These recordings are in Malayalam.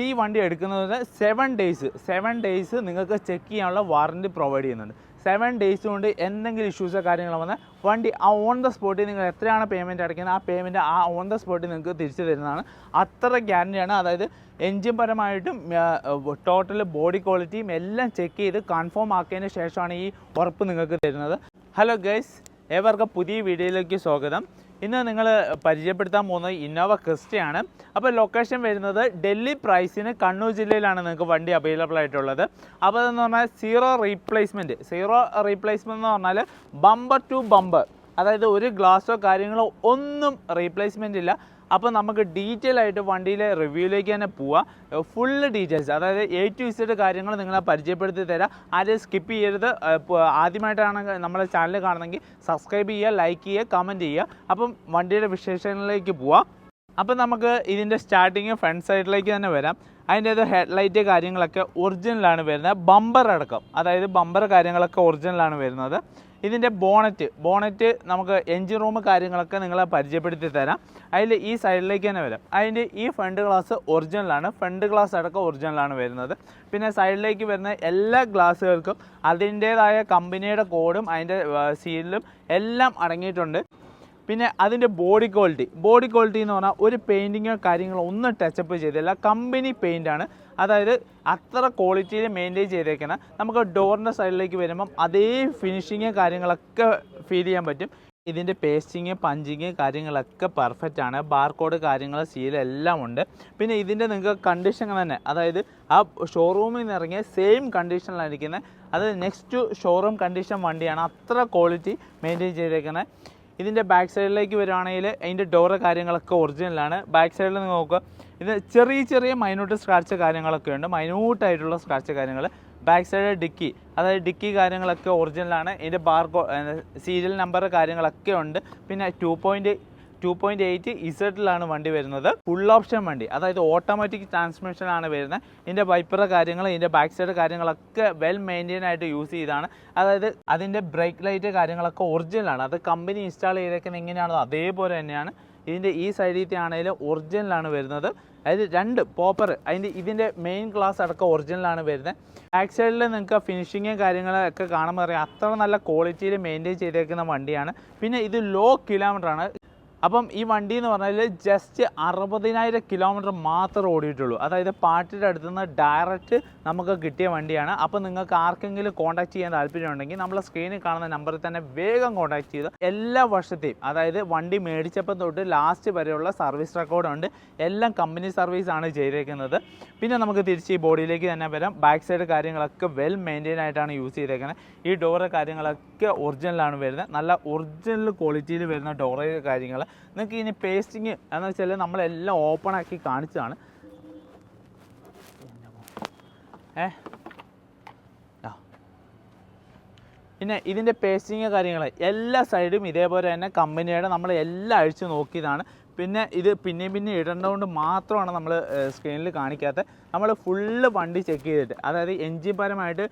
ഈ വണ്ടി എടുക്കുന്നത് സെവൻ ഡേയ്സ് സെവൻ ഡേയ്സ് നിങ്ങൾക്ക് ചെക്ക് ചെയ്യാനുള്ള വാറന്റി പ്രൊവൈഡ് ചെയ്യുന്നുണ്ട്. സെവൻ ഡേയ്സ് കൊണ്ട് എന്തെങ്കിലും ഇഷ്യൂസോ കാര്യങ്ങളോ വന്നാൽ വണ്ടി ആ ഓൺ ദ സ്പോട്ടിൽ നിങ്ങൾ എത്രയാണ് പേയ്മെന്റ് അടയ്ക്കുന്നത്? ആ പേയ്മെന്റ് ആ ഓൺ ദ സ്പോട്ടിൽ നിങ്ങൾക്ക് തിരിച്ചു തരുന്നതാണ്. അത്ര ഗ്യാരണ്ടിയാണ് അതായത് എൻജിൻ പരമായിട്ടും ടോട്ടൽ ബോഡി ക്വാളിറ്റിയും എല്ലാം ചെക്ക് ചെയ്ത് കൺഫേം ആക്കിയതിന് ശേഷമാണ് ഈ ഉറപ്പ് നിങ്ങൾക്ക് തരുന്നത്. ഹലോ ഗൈസ് ഏവർക്കും പുതിയ വീഡിയോയിലേക്ക് സ്വാഗതം. ഇന്ന് നിങ്ങൾ പരിചയപ്പെടുത്താൻ പോകുന്നത് ഇന്നോവ ക്രിസ്റ്റയാണ്. അപ്പോൾ ലൊക്കേഷൻ വരുന്നത് ഡൽഹി പ്രൈസിന് കണ്ണൂർ ജില്ലയിലാണ് നിങ്ങൾക്ക് വണ്ടി അവൈലബിൾ ആയിട്ടുള്ളത്. അപ്പോൾ അതെന്ന് പറഞ്ഞാൽ സീറോ റീപ്ലേസ്മെന്റ് സീറോ റീപ്ലേസ്മെന്റ് എന്ന് പറഞ്ഞാൽ ബമ്പർ ടു ബമ്പർ അതായത് ഒരു ഗ്ലാസോ കാര്യങ്ങളോ ഒന്നും റീപ്ലേസ്മെന്റ് ഇല്ല. അപ്പോൾ നമുക്ക് ഡീറ്റെയിൽ ആയിട്ട് വണ്ടിയിലെ റിവ്യൂയിലേക്ക് തന്നെ പോവാം. ഫുൾ ഡീറ്റെയിൽസ് അതായത് എ ടു ഇസഡ് കാര്യങ്ങൾ നിങ്ങളെ പരിചയപ്പെടുത്തി തരാം. ആരും സ്കിപ്പ് ചെയ്യരുത്. ആദ്യമായിട്ടാണ് നമ്മളെ ചാനൽ കാണുന്നെങ്കിൽ സബ്സ്ക്രൈബ് ചെയ്യുക ലൈക്ക് ചെയ്യുക കമന്റ് ചെയ്യുക. അപ്പം വണ്ടിയുടെ വിശേഷങ്ങളിലേക്ക് പോവാം. അപ്പം നമുക്ക് ഇതിന്റെ സ്റ്റാർട്ടിങ് ഫ്രണ്ട് സൈഡിലേക്ക് തന്നെ വരാം. അതിന്റെ ഹെഡ് ഹെഡ്ലൈറ്റ് കാര്യങ്ങളൊക്കെ ഒറിജിനലാണ് വരുന്നത്. ബമ്പർ അടക്കം അതായത് ബമ്പർ കാര്യങ്ങളൊക്കെ ഒറിജിനലാണ് വരുന്നത്. ഇതിന്റെ ബോണറ്റ് ബോണറ്റ് നമുക്ക് എൻജിൻ റൂം കാര്യങ്ങളൊക്കെ നിങ്ങളെ പരിചയപ്പെടുത്തി തരാം. അതിൽ ഈ സൈഡിലേക്ക് തന്നെ വരാം. അതിന്റെ ഈ ഫ്രണ്ട് ഗ്ലാസ് ഒറിജിനലാണ് ഫ്രണ്ട് ഗ്ലാസ് അടക്കം ഒറിജിനലാണ് വരുന്നത്. പിന്നെ സൈഡിലേക്ക് വരുന്ന എല്ലാ ഗ്ലാസ്സുകൾക്കും അതിന്റേതായ കമ്പനിയുടെ കോഡും അതിന്റെ സീലിലും എല്ലാം അടങ്ങിയിട്ടുണ്ട്. പിന്നെ അതിന്റെ ബോഡി ക്വാളിറ്റി ബോഡി ക്വാളിറ്റി എന്ന് പറഞ്ഞാൽ ഒരു പെയിന്റിങ്ങോ കാര്യങ്ങളോ ഒന്നും ടച്ചപ്പ് ചെയ്തില്ല കമ്പനി പെയിന്റാണ് അതായത് അത്ര ക്വാളിറ്റിയിൽ മെയിന്റെയിൻ ചെയ്തേക്കുന്ന നമുക്ക് ഡോറിന്റെ സൈഡിലേക്ക് വരുമ്പം അതേ ഫിനിഷിങ് കാര്യങ്ങളൊക്കെ ഫീൽ ചെയ്യാൻ പറ്റും. ഇതിന്റെ പേസ്റ്റിങ് പഞ്ചിങ് കാര്യങ്ങളൊക്കെ പെർഫെക്റ്റ് ആണ്. ബാർകോഡ് കാര്യങ്ങൾ സീൽ എല്ലാം ഉണ്ട്. പിന്നെ ഇതിന്റെ നിങ്ങൾക്ക് കണ്ടീഷൻ തന്നെ. അതായത് ആ ഷോറൂമിൽ നിന്ന് ഇറങ്ങിയ സെയിം കണ്ടീഷനിലായിരിക്കുന്നത് അത് നെക്സ്റ്റ് ഷോറൂം കണ്ടീഷൻ വണ്ടിയാണ്. അത്ര ക്വാളിറ്റി മെയിന്റെയിൻ ചെയ്തേക്കുന്നത് ഇതിന്റെ ബാക്ക് സൈഡിലേക്ക് വരുവാണെങ്കിൽ അതിന്റെ ഡോറ് കാര്യങ്ങളൊക്കെ ഒറിജിനലാണ് ബാക്ക് സൈഡിൽ നിങ്ങൾ നോക്കുക. ഇത് ചെറിയ ചെറിയ മൈന്യൂട്ട് സ്ക്രാച്ച് കാര്യങ്ങളൊക്കെ ഉണ്ട്. മൈന്യൂട്ടായിട്ടുള്ള സ്ക്രാച്ച് കാര്യങ്ങൾ. Back side dicky. അതായത് ഡിക്കി കാര്യങ്ങളൊക്കെ ഒറിജിനലാണ് ഇതിന്റെ ബാർകോ സീരിയൽ നമ്പർ കാര്യങ്ങളൊക്കെ ഉണ്ട്. പിന്നെ two point two point eight ഇസഡിലാണ് വണ്ടി വരുന്നത്. ഫുൾ ഓപ്ഷൻ വണ്ടി. അതായത് ഓട്ടോമാറ്റിക് ട്രാൻസ്മിഷൻ ആണ് വരുന്നത്. ഇതിന്റെ വൈപ്പറുടെ കാര്യങ്ങൾ ഇതിന്റെ ബാക്ക് സൈഡ് കാര്യങ്ങളൊക്കെ വെൽ മെയിന്റെയിൻ ആയിട്ട് യൂസ് ചെയ്താണ്. അതായത് അതിന്റെ ബ്രേക്ക് ലൈറ്റ് കാര്യങ്ങളൊക്കെ ഒറിജിനലാണ് അത് കമ്പനി ഇൻസ്റ്റാൾ ചെയ്തേക്കുന്നത് എങ്ങനെയാണോ അതേപോലെ തന്നെയാണ്. ഇതിന്റെ ഈ സൈഡിലത്തെ ആണെങ്കിലും ഒറിജിനലാണ് വരുന്നത്. അതായത് രണ്ട് പോപ്പർ അതിന്റെ ഇതിന്റെ മെയിൻ ഗ്ലാസ് അടക്കം ഒറിജിനലാണ് വരുന്നത്. ബാക്ക് സൈഡിൽ നിങ്ങൾക്ക് ഫിനിഷിങ്ങും കാര്യങ്ങളൊക്കെ കാണുമ്പോൾ അറിയാം. അത്ര നല്ല ക്വാളിറ്റിയിൽ മെയിന്റെയിൻ ചെയ്തേക്കുന്ന വണ്ടിയാണ്. പിന്നെ ഇത് ലോ കിലോമീറ്റർ ആണ്. അപ്പം ഈ വണ്ടി എന്ന് പറഞ്ഞാൽ ജസ്റ്റ് അറുപതിനായിരം കിലോമീറ്റർ മാത്രമേ ഓടിയിട്ടുള്ളൂ. അതായത് പാട്ടിന്റെ അടുത്ത് നിന്ന് ഡയറക്റ്റ് നമുക്ക് കിട്ടിയ വണ്ടിയാണ്. അപ്പോൾ നിങ്ങൾക്ക് ആർക്കെങ്കിലും കോൺടാക്ട് ചെയ്യാൻ താല്പര്യമുണ്ടെങ്കിൽ നമ്മളെ സ്ക്രീനിൽ കാണുന്ന നമ്പറിൽ തന്നെ വേഗം കോൺടാക്ട് ചെയ്ത് എല്ലാ വർഷത്തെയും അതായത് വണ്ടി മേടിച്ചപ്പം തൊട്ട് ലാസ്റ്റ് വരെയുള്ള സർവീസ് റെക്കോർഡുണ്ട് എല്ലാം കമ്പനി സർവീസ് ആണ് ചെയ്തേക്കുന്നത്. പിന്നെ നമുക്ക് തിരിച്ച് ഈ ബോഡിയിലേക്ക് തന്നെ വരാം. ബാക്ക് സൈഡ് കാര്യങ്ങളൊക്കെ വെൽ മെയിന്റെയിൻ ആയിട്ടാണ് യൂസ് ചെയ്തേക്കുന്നത്. ഈ ഡോറ് കാര്യങ്ങളൊക്കെ ഒറിജിനലാണ് വരുന്നത്. നല്ല ഒറിജിനൽ ക്വാളിറ്റിയിൽ വരുന്ന ഡോറ് കാര്യങ്ങൾ നിങ്ങൾക്ക് ഇനി പേസ്റ്റിങ് എന്ന് വെച്ചാൽ നമ്മളെല്ലാം ഓപ്പൺ ആക്കി കാണിച്ചതാണ്. ഏ? പിന്നെ ഇതിന്റെ പേസ്റ്റിങ് കാര്യങ്ങൾ എല്ലാ സൈഡും ഇതേപോലെ തന്നെ കമ്പനിയുടെ നമ്മൾ എല്ലാം അഴിച്ച് നോക്കിയതാണ്. പിന്നെ ഇത് പിന്നെയും പിന്നെ ഇടേണ്ടതുകൊണ്ട് മാത്രമാണ് നമ്മൾ സ്ക്രീനിൽ കാണിക്കാത്തത് നമ്മൾ ഫുള്ള് വണ്ടി ചെക്ക് ചെയ്തിട്ട് അതായത് എൻജിൻ പരമായിട്ട്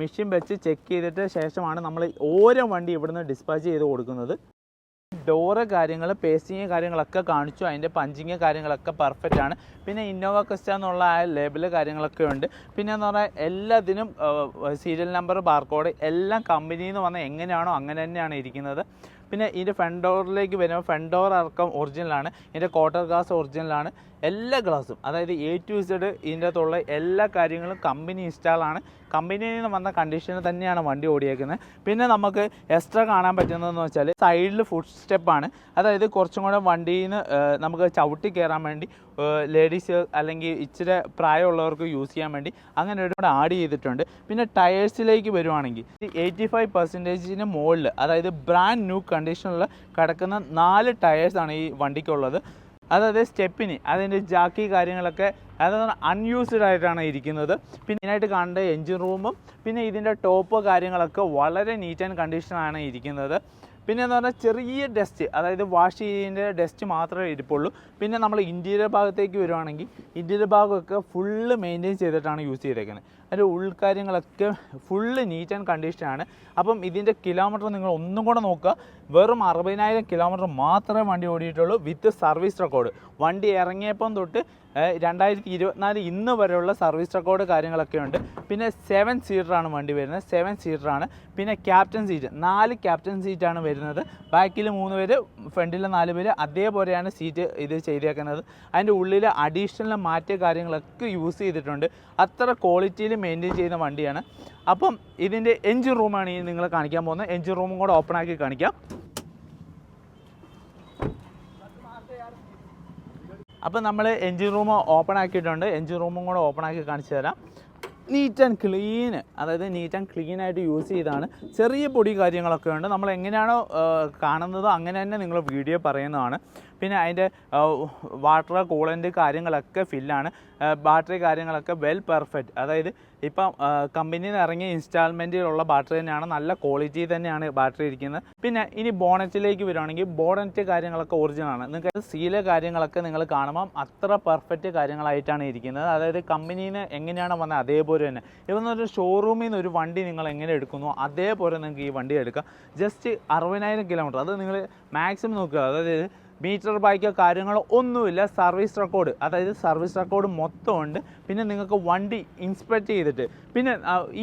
മെഷീൻ വെച്ച് ചെക്ക് ചെയ്തിട്ട് ശേഷമാണ് നമ്മൾ ഓരോ വണ്ടി ഇവിടുന്ന് ഡിസ്പാച്ച് ചെയ്ത് കൊടുക്കുന്നത്. ഡോറ് കാര്യങ്ങൾ പേസ്റ്റിങ് കാര്യങ്ങളൊക്കെ കാണിച്ചു. അതിന്റെ പഞ്ചിങ് കാര്യങ്ങളൊക്കെ പെർഫെക്റ്റ് ആണ്. പിന്നെ ഇന്നോവ ക്രിസ്റ്റ എന്നുള്ള ആ ലേബിൾ കാര്യങ്ങളൊക്കെ ഉണ്ട്. പിന്നെ എന്ന് പറഞ്ഞാൽ എല്ലാത്തിനും സീരിയൽ നമ്പർ ബാർകോഡ് എല്ലാം കമ്പനിയിൽ നിന്ന് വന്ന എങ്ങനെയാണോ അങ്ങനെ തന്നെയാണ് ഇരിക്കുന്നത്. പിന്നെ ഇതിന്റെ ഫ്രണ്ട് ഡോറിലേക്ക് വരുമ്പോൾ ഫ്രണ്ട് ഡോർ അടക്കം ഒറിജിനലാണ് ഇതിന്റെ ക്വാർട്ടർ ഗ്ലാസ് ഒറിജിനലാണ് എല്ലാ ഗ്ലാസും അതായത് എ ടു ഇസഡ് ഇതിന്റെ അകത്തുള്ള എല്ലാ കാര്യങ്ങളും കമ്പനി ഇൻസ്റ്റാളാണ് കമ്പനിയിൽ നിന്ന് വന്ന കണ്ടീഷനിൽ തന്നെയാണ് വണ്ടി ഓടിയേക്കുന്നത്. പിന്നെ നമുക്ക് എക്സ്ട്രാ കാണാൻ പറ്റുന്നതെന്ന് വെച്ചാൽ സൈഡിൽ ഫുഡ് സ്റ്റെപ്പാണ് അതായത് കുറച്ചും കൂടെ വണ്ടിയിൽ നിന്ന് നമുക്ക് ചവിട്ടി കയറാൻ വേണ്ടി ലേഡീസ് അല്ലെങ്കിൽ ഇച്ചിരി പ്രായമുള്ളവർക്ക് യൂസ് ചെയ്യാൻ വേണ്ടി അങ്ങനെ ഒരു കൂടെ ആഡ് ചെയ്തിട്ടുണ്ട്. പിന്നെ ടയേഴ്സിലേക്ക് വരുവാണെങ്കിൽ എയ്റ്റി ഫൈവ് പെർസെന്റേജിന് മുകളിൽ അതായത് ബ്രാൻഡ് ന്യൂ കണ്ടീഷനിൽ കിടക്കുന്ന നാല് ടയേഴ്സാണ് ഈ വണ്ടിക്കുള്ളത്. അതായത് സ്റ്റെപ്പിന് അതിന്റെ ജാക്കി കാര്യങ്ങളൊക്കെ അതായത് അൺയൂസ്ഡ് ആയിട്ടാണ് ഇരിക്കുന്നത്. പിന്നെ ഇതിനായിട്ട് കണ്ട എൻജിൻ റൂമും പിന്നെ ഇതിന്റെ ടോപ്പ് കാര്യങ്ങളൊക്കെ വളരെ നീറ്റ് ആൻഡ് കണ്ടീഷനാണ് ഇരിക്കുന്നത്. പിന്നെ എന്ന് പറഞ്ഞാൽ ചെറിയ ഡസ്റ്റ് അതായത് വാഷ് ചെയ്യുന്ന ഡസ്റ്റ് മാത്രമേ ഇരിപ്പുള്ളൂ. പിന്നെ നമ്മൾ ഇന്റീരിയർ ഭാഗത്തേക്ക് വരുവാണെങ്കിൽ ഇന്റീരിയർ ഭാഗമൊക്കെ ഫുള്ള് മെയിന്റെയിൻ ചെയ്തിട്ടാണ് യൂസ് ചെയ്തേക്കുന്നത്. അതിന്റെ ഉൾക്കാര്യങ്ങളൊക്കെ ഫുള്ള് നീറ്റ് ആൻഡ് കണ്ടീഷനാണ് അപ്പം ഇതിന്റെ കിലോമീറ്റർ നിങ്ങൾ ഒന്നും കൂടെ നോക്കുക. വെറും അറുപതിനായിരം കിലോമീറ്റർ മാത്രമേ വണ്ടി ഓടിയിട്ടുള്ളൂ വിത്ത് സർവീസ് റെക്കോർഡ് വണ്ടി ഇറങ്ങിയപ്പം തൊട്ട് രണ്ടായിരത്തി ഇരുപത്തിനാല് ഇന്ന് വരെയുള്ള സർവീസ് റെക്കോർഡ് കാര്യങ്ങളൊക്കെ ഉണ്ട്. പിന്നെ സെവൻ സീറ്ററാണ് വണ്ടി വരുന്നത്. സെവൻ സീറ്ററാണ് പിന്നെ ക്യാപ്റ്റൻ സീറ്റ് നാല് ക്യാപ്റ്റൻ സീറ്റാണ് വരുന്നത്. ബാക്കിൽ മൂന്ന് പേര് ഫ്രണ്ടിൽ നാല് പേര് അതേപോലെയാണ് സീറ്റ് ഇത് ചെയ്തേക്കുന്നത്. അതിന്റെ ഉള്ളിൽ അഡീഷണൽ മാറ്റിയ കാര്യങ്ങളൊക്കെ യൂസ് ചെയ്തിട്ടുണ്ട്. അത്ര ക്വാളിറ്റിയിൽ മെയിന്റെയിൻ ചെയ്യുന്ന വണ്ടിയാണ്. അപ്പം ഇതിന്റെ എൻജിൻ റൂമാണ് ഈ നിങ്ങൾ കാണിക്കാൻ പോകുന്നത്. എൻജിൻ റൂമും കൂടെ ഓപ്പൺ ആക്കി കാണിക്കാം. അപ്പോൾ നമ്മൾ എൻജിൻ റൂം ഓപ്പൺ ആക്കിയിട്ടുണ്ട്. എൻജിൻ റൂമും കൂടെ ഓപ്പൺ ആക്കി കാണിച്ചു തരാം. നീറ്റ് ആൻഡ് ക്ലീൻ അതായത് നീറ്റ് ആൻഡ് ക്ലീൻ ആയിട്ട് യൂസ് ചെയ്താണ്. ചെറിയ പൊടി കാര്യങ്ങളൊക്കെ ഉണ്ട്. നമ്മൾ എങ്ങനെയാണോ കാണുന്നത് അങ്ങനെ തന്നെ നിങ്ങൾ വീഡിയോ പറയുന്നതാണ്. പിന്നെ അതിന്റെ വാട്ടർ കൂളന്റ് കാര്യങ്ങളൊക്കെ ഫില്ലാണ് ബാറ്ററി കാര്യങ്ങളൊക്കെ വെൽ പെർഫെക്റ്റ് അതായത് ഇപ്പം കമ്പനിയിൽ ഇറങ്ങിയ ഇൻസ്റ്റാൾമെന്റിലുള്ള ബാറ്ററി തന്നെയാണ് നല്ല ക്വാളിറ്റി തന്നെയാണ് ബാറ്ററി ഇരിക്കുന്നത്. പിന്നെ ഇനി ബോണറ്റിലേക്ക് വരുവാണെങ്കിൽ ബോണറ്റ് കാര്യങ്ങളൊക്കെ ഒറിജിനൽ ആണ്. നിങ്ങൾക്ക് സീല കാര്യങ്ങളൊക്കെ നിങ്ങൾ കാണുമ്പം അത്ര പെർഫെക്റ്റ് കാര്യങ്ങളായിട്ടാണ് ഇരിക്കുന്നത്. അതായത് കമ്പനിയിൽ എങ്ങനെയാണ് വന്നത്? അതേപോലെ തന്നെ. ഇപ്പം ഒരു ഷോറൂമിൽ നിന്ന് ഒരു വണ്ടി നിങ്ങൾ എങ്ങനെ എടുക്കുന്നു? അതേപോലെ നിങ്ങൾക്ക് ഈ വണ്ടി എടുക്കാം. ജസ്റ്റ് അറുപതിനായിരം കിലോമീറ്റർ അത് നിങ്ങൾ മാക്സിമം നോക്കുക. അതായത് മീറ്റർ ബൈക്കോ കാര്യങ്ങളോ ഒന്നുമില്ല. Service record. അതായത് സർവീസ് റെക്കോർഡ് മൊത്തമുണ്ട്. പിന്നെ നിങ്ങൾക്ക് വണ്ടി ഇൻസ്പെക്ട് ചെയ്തിട്ട്. പിന്നെ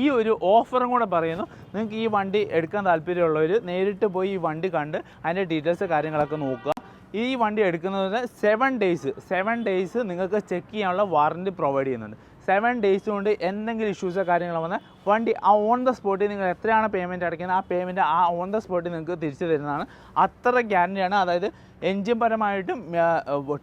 ഈ ഒരു ഓഫറും കൂടെ പറയുന്നു. നിങ്ങൾക്ക് ഈ വണ്ടി എടുക്കാൻ താല്പര്യമുള്ളവർ നേരിട്ട് പോയി ഈ വണ്ടി കണ്ട് അതിന്റെ ഡീറ്റെയിൽസ് കാര്യങ്ങളൊക്കെ നോക്കുക. ഈ വണ്ടി എടുക്കുന്നതിന് സെവൻ ഡേയ്സ് സെവൻ ഡേയ്സ് നിങ്ങൾക്ക് ചെക്ക് ചെയ്യാനുള്ള വാറന്റി പ്രൊവൈഡ് ചെയ്യുന്നുണ്ട്. സെവൻ ഡേയ്സ് കൊണ്ട് എന്തെങ്കിലും ഇഷ്യൂസോ കാര്യങ്ങളോ വന്നാൽ വണ്ടി ആ ഓൺ ദ സ്പോട്ടിൽ നിങ്ങൾ എത്രയാണ് പേയ്മെന്റ് അടയ്ക്കുന്നത്? ആ പേയ്മെന്റ് ആ ഓൺ ദ സ്പോട്ടിൽ നിങ്ങൾക്ക് തിരിച്ചു തരുന്നതാണ്. അത്ര ഗ്യാരണ്ടിയാണ് അതായത് എൻജിൻ പരമായിട്ടും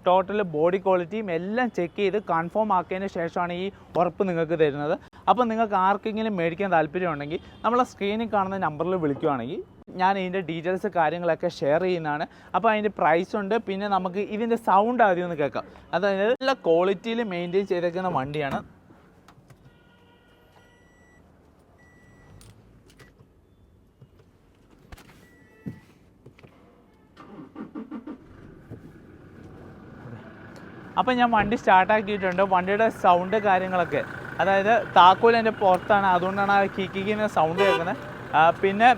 ടോട്ടൽ ബോഡി ക്വാളിറ്റിയും എല്ലാം ചെക്ക് ചെയ്ത് കൺഫേം ആക്കിയതിന് ശേഷമാണ് ഈ ഉറപ്പ് നിങ്ങൾക്ക് തരുന്നത്. അപ്പോൾ നിങ്ങൾക്ക് ആർക്കെങ്കിലും മേടിക്കാൻ താല്പര്യമുണ്ടെങ്കിൽ നമ്മളെ സ്ക്രീനിൽ കാണുന്ന നമ്പറിൽ വിളിക്കുകയാണെങ്കിൽ ഞാൻ ഇതിന്റെ ഡീറ്റെയിൽസ് കാര്യങ്ങളൊക്കെ ഷെയർ ചെയ്യുന്നതാണ്. അപ്പോൾ അതിന്റെ പ്രൈസ് ഉണ്ട്. പിന്നെ നമുക്ക് ഇതിന്റെ സൗണ്ട് ആദ്യം ഒന്ന് കേൾക്കാം. അതായത് നല്ല ക്വാളിറ്റിയിൽ മെയിന്റെയിൻ ചെയ്തേക്കുന്ന വണ്ടിയാണ് അപ്പം ഞാൻ വണ്ടി സ്റ്റാർട്ടാക്കിയിട്ടുണ്ട് വണ്ടിയുടെ സൗണ്ട് കാര്യങ്ങളൊക്കെ. അതായത് താക്കോൽ എന്റെ പുറത്താണ്. അതുകൊണ്ടാണ് ആ കിക്കിക്കുന്ന സൗണ്ട് കേൾക്കുന്നത് പിന്നെ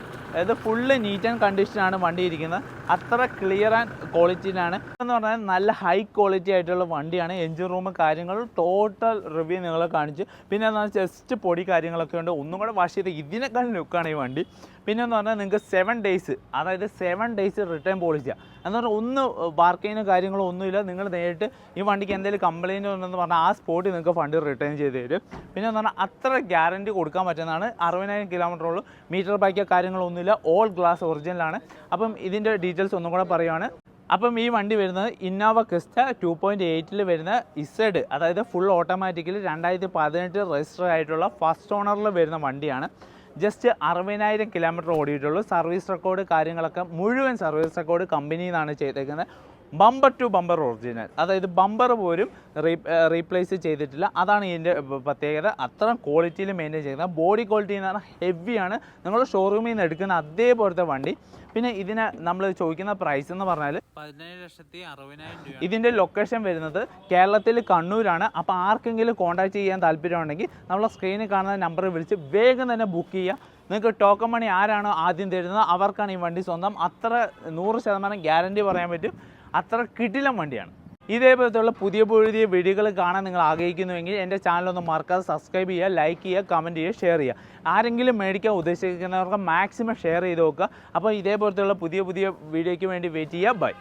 ഇത് ഫുള്ള് നീറ്റ് ആൻഡ് കണ്ടീഷനാണ് വണ്ടി ഇരിക്കുന്നത്. അത്ര ക്ലിയർ ആൻഡ് ക്വാളിറ്റിയിലാണ് എന്ന് പറഞ്ഞാൽ നല്ല ഹൈ ക്വാളിറ്റി ആയിട്ടുള്ള വണ്ടിയാണ്. എൻജിൻ റൂം കാര്യങ്ങൾ ടോട്ടൽ റിവ്യൂ നിങ്ങളെ കാണിച്ചു. പിന്നെ എന്ന് പറഞ്ഞാൽ ജസ്റ്റ് പൊടി കാര്യങ്ങളൊക്കെ ഉണ്ട്. ഒന്നും കൂടെ വാഷ് ചെയ്ത് ഇതിനേക്കാൾ ലുക്കാണ് ഈ വണ്ടി. പിന്നെ എന്ന് പറഞ്ഞാൽ നിങ്ങൾക്ക് സെവൻ ഡേയ്സ് അതായത് സെവൻ ഡേയ്സ് റിട്ടേൺ പോളിസിയാണ് എന്ന് പറഞ്ഞാൽ ഒന്ന് ബാർക്കെയിനോ കാര്യങ്ങളോ ഒന്നുമില്ല. നിങ്ങൾ നേരിട്ട് ഈ വണ്ടിക്ക് എന്തെങ്കിലും കംപ്ലയിന്റ് ഉണ്ടെന്ന് പറഞ്ഞാൽ ആ സ്പോട്ടിൽ നിങ്ങൾക്ക് ഫണ്ട് റിട്ടേൺ ചെയ്ത് തരും. പിന്നെ എന്ന് പറഞ്ഞാൽ അത്ര ഗ്യാരണ്ടി കൊടുക്കാൻ പറ്റുന്നതാണ്. അറുപതിനായിരം കിലോമീറ്റർ ഉള്ളൂ. മീറ്റർ ബൈക്കോ കാര്യങ്ങളൊന്നുമില്ല ഓൾ ഗ്ലാസ് ഒറിജിനലാണ് അപ്പം ഇതിന്റെ ഡീറ്റെയിൽസ് ഒന്നും കൂടെ പറയുവാണ്. അപ്പം ഈ വണ്ടി വരുന്നത് ഇന്നോവ ക്രിസ്റ്റ ടു പോയിന്റ് എയ്റ്റിൽ വരുന്ന ഇസഡ് അതായത് ഫുൾ ഓട്ടോമാറ്റിക്കലി രണ്ടായിരത്തി പതിനെട്ട് രജിസ്റ്റർ ആയിട്ടുള്ള ഫസ്റ്റ് ഓണറിൽ വരുന്ന വണ്ടിയാണ്. ജസ്റ്റ് അറുപതിനായിരം കിലോമീറ്റർ ഓടിയിട്ടുള്ളൂ. സർവീസ് റെക്കോർഡ് കാര്യങ്ങളൊക്കെ മുഴുവൻ സർവീസ് റെക്കോർഡ് കമ്പനിയിൽ നിന്നാണ് ചെയ്തേക്കുന്നത്. ബമ്പർ ടു ബമ്പർ ഒറിജിനൽ അതായത് ബമ്പർ പോലും റീപ്ലേസ് ചെയ്തിട്ടില്ല. അതാണ് ഇതിന്റെ പ്രത്യേകത. അത്ര ക്വാളിറ്റിയിൽ മെയിന്റെയിൻ ചെയ്യുന്നത്. ബോഡി ക്വാളിറ്റി എന്ന് പറഞ്ഞാൽ ഹെവിയാണ് നിങ്ങൾ ഷോറൂമിൽ നിന്ന് എടുക്കുന്ന അതേപോലത്തെ വണ്ടി പിന്നെ ഇതിന് നമ്മൾ ചോദിക്കുന്ന പ്രൈസ് എന്ന് പറഞ്ഞാൽ പതിനേഴ് ലക്ഷത്തി അറുപതിനായിരം രൂപ ഇതിന്റെ ലൊക്കേഷൻ വരുന്നത് കേരളത്തിൽ കണ്ണൂരാണ്. അപ്പോൾ ആർക്കെങ്കിലും കോൺടാക്ട് ചെയ്യാൻ താല്പര്യമുണ്ടെങ്കിൽ നമ്മളെ സ്ക്രീനിൽ കാണുന്ന നമ്പറിൽ വിളിച്ച് വേഗം തന്നെ ബുക്ക് ചെയ്യുക നിങ്ങൾക്ക് ടോക്കൺ മണി ആരാണോ ആദ്യം തരുന്നത് അവർക്കാണ് ഈ വണ്ടി സ്വന്തം. അത്ര നൂറ് ശതമാനം ഗ്യാരണ്ടി പറയാൻ പറ്റും. അത്ര കിടിലം വണ്ടിയാണ്. ഇതേപോലത്തുള്ള പുതിയ പുതിയ വീഡിയോകൾ കാണാൻ നിങ്ങൾ ആഗ്രഹിക്കുന്നുവെങ്കിൽ എന്റെ ചാനലൊന്ന് മറക്കാതെ സബ്സ്ക്രൈബ് ചെയ്യുക ലൈക്ക് ചെയ്യുക കമന്റ് ചെയ്യുക ഷെയർ ചെയ്യുക. ആരെങ്കിലും മേടിക്കാൻ ഉദ്ദേശിക്കുന്നവർക്ക് മാക്സിമം ഷെയർ ചെയ്ത് നോക്കുക. അപ്പോൾ ഇതേപോലത്തെയുള്ള പുതിയ പുതിയ വീഡിയോയ്ക്ക് വേണ്ടി വെയിറ്റ് ചെയ്യുക. ബൈ